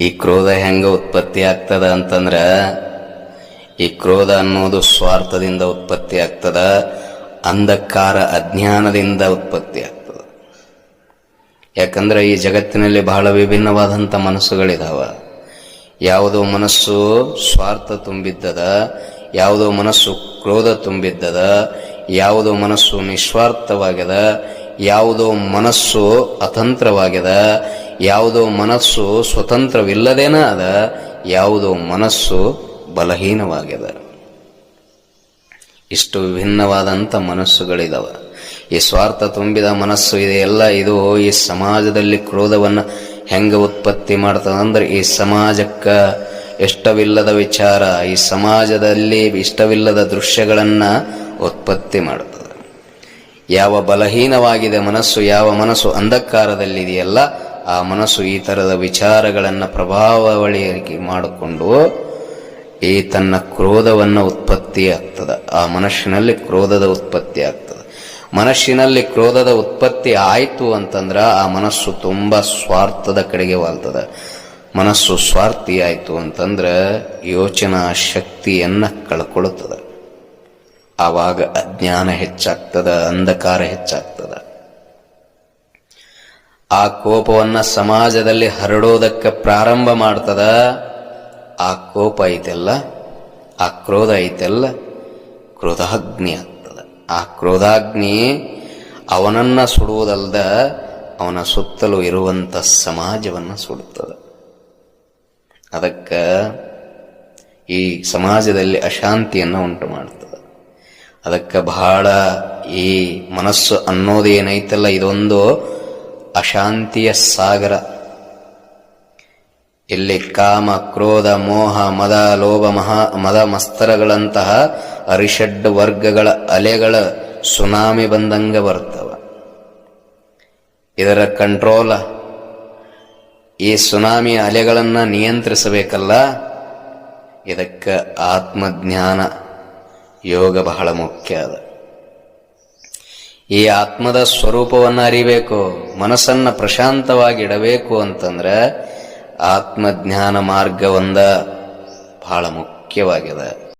ಈ ಕ್ರೋಧ ಹೆಂಗ ಉತ್ಪತ್ತಿ ಆಗ್ತದ ಅಂತಂದ್ರ, ಈ ಕ್ರೋಧ ಅನ್ನೋದು ಸ್ವಾರ್ಥದಿಂದ ಉತ್ಪತ್ತಿ ಆಗ್ತದ, ಅಂಧಕಾರ ಅಜ್ಞಾನದಿಂದ ಉತ್ಪತ್ತಿ ಆಗ್ತದ. ಯಾಕಂದ್ರೆ ಈ ಜಗತ್ತಿನಲ್ಲಿ ಬಹಳ ವಿಭಿನ್ನವಾದಂಥ ಮನಸ್ಸುಗಳಿದಾವ. ಯಾವುದೋ ಮನಸ್ಸು ಸ್ವಾರ್ಥ ತುಂಬಿದ್ದದ, ಯಾವುದೋ ಮನಸ್ಸು ಕ್ರೋಧ ತುಂಬಿದ್ದದ, ಯಾವುದೋ ಮನಸ್ಸು ನಿಸ್ವಾರ್ಥವಾಗ್ಯದ, ಯಾವುದೋ ಮನಸ್ಸು ಅತಂತ್ರವಾಗ್ಯದ ಯಾವುದೋ ಮನಸ್ಸು ಸ್ವತಂತ್ರವಿಲ್ಲದೇನ ಅದ, ಯಾವುದೋ ಮನಸ್ಸು ಬಲಹೀನವಾಗಿದೆ ಇಷ್ಟು ವಿಭಿನ್ನವಾದಂಥ ಮನಸ್ಸುಗಳಿದಾವೆ. ಈ ಸ್ವಾರ್ಥ ತುಂಬಿದ ಮನಸ್ಸು ಇದೆಲ್ಲ ಇದು ಈ ಸಮಾಜದಲ್ಲಿ ಕ್ರೋಧವನ್ನು ಹೆಂಗೆ ಉತ್ಪತ್ತಿ ಮಾಡ್ತದ ಅಂದ್ರೆ ಈ ಸಮಾಜಕ್ಕ ಇಷ್ಟವಿಲ್ಲದ ವಿಚಾರ, ಈ ಸಮಾಜದಲ್ಲಿ ಇಷ್ಟವಿಲ್ಲದ ದೃಶ್ಯಗಳನ್ನು ಉತ್ಪತ್ತಿ ಮಾಡುತ್ತದೆ ಯಾವ ಬಲಹೀನವಾಗಿದೆ ಮನಸ್ಸು, ಯಾವ ಮನಸ್ಸು ಅಂಧಕಾರದಲ್ಲಿದೆಯಲ್ಲ ಆ ಮನಸ್ಸು ಈ ತರದ ವಿಚಾರಗಳನ್ನು ಪ್ರಭಾವಳಿಯಾಗಿ ಮಾಡಿಕೊಂಡು ಈ ತನ್ನ ಕ್ರೋಧವನ್ನ ಉತ್ಪತ್ತಿ ಆಗ್ತದೆ. ಆ ಮನಸ್ಸಿನಲ್ಲಿ ಕ್ರೋಧದ ಉತ್ಪತ್ತಿ ಆಗ್ತದೆ. ಮನಸ್ಸಿನಲ್ಲಿ ಕ್ರೋಧದ ಉತ್ಪತ್ತಿ ಆಯಿತು ಅಂತಂದ್ರ ಆ ಮನಸ್ಸು ತುಂಬಾ ಸ್ವಾರ್ಥದ ಕಡೆಗೆ ವಾಲ್ತದ. ಮನಸ್ಸು ಸ್ವಾರ್ಥಿ ಆಯಿತು ಅಂತಂದ್ರ ಯೋಚನಾ ಶಕ್ತಿಯನ್ನ ಕಳ್ಕೊಳ್ಳುತ್ತದೆ ಆವಾಗ ಅಜ್ಞಾನ ಹೆಚ್ಚಾಗ್ತದ, ಅಂಧಕಾರ ಹೆಚ್ಚಾಗ್ತದ. ಆ ಕೋಪವನ್ನ ಸಮಾಜದಲ್ಲಿ ಹರಡೋದಕ್ಕೆ ಪ್ರಾರಂಭ ಮಾಡ್ತದ? ಆ ಕೋಪ ಐತೆಲ್ಲ? ಆ ಕ್ರೋಧ ಐತೆಲ್ಲ? ಕ್ರೋಧಾಗ್ನಿ ಆಗ್ತದ. ಆ ಕ್ರೋಧಾಗ್ನಿ ಅವನನ್ನ ಸುಡುವುದಲ್ದ ಅವನ ಸುತ್ತಲೂ ಇರುವಂತ ಸಮಾಜವನ್ನ ಸುಡುತ್ತದೆ. ಅದಕ್ಕೆ ಈ ಸಮಾಜದಲ್ಲಿ ಅಶಾಂತಿಯನ್ನು ಉಂಟು ಮಾಡ್ತದೆ. ಅದಕ್ಕೆ ಬಹಳ ಈ ಮನಸ್ಸು ಅನ್ನೋದೇನೈತಲ್ಲ ಇದೊಂದು ಅಶಾಂತಿಯ ಸಾಗರ. ಇಲ್ಲಿ ಕಾಮ, ಕ್ರೋಧ, ಮೋಹ, ಮದ, ಲೋಭ, ಮಹಾ, ಮದ ಮಸ್ತರಗಳಂತಹ ಅರಿಷಡ್ ವರ್ಗಗಳ ಅಲೆಗಳ ಸುನಾಮಿ ಬಂದಂಗ ಬರ್ತವ. ಇದರ ಕಂಟ್ರೋಲ ಈ ಸುನಾಮಿ ಅಲೆಗಳನ್ನು ನಿಯಂತ್ರಿಸಬೇಕಲ್ಲ? ಇದಕ್ಕೆ ಆತ್ಮಜ್ಞಾನ ಯೋಗ ಬಹಳ ಮುಖ್ಯ ಅದ. ಈ ಆತ್ಮದ ಸ್ವರೂಪವನ್ನು ಅರಿಬೇಕು ಮನಸ್ಸನ್ನ ಪ್ರಶಾಂತವಾಗಿ ಇಡಬೇಕು ಅಂತಂದ್ರೆ ಆತ್ಮಜ್ಞಾನ ಮಾರ್ಗವೊಂದ ಬಹಳ ಮುಖ್ಯವಾಗಿದೆ.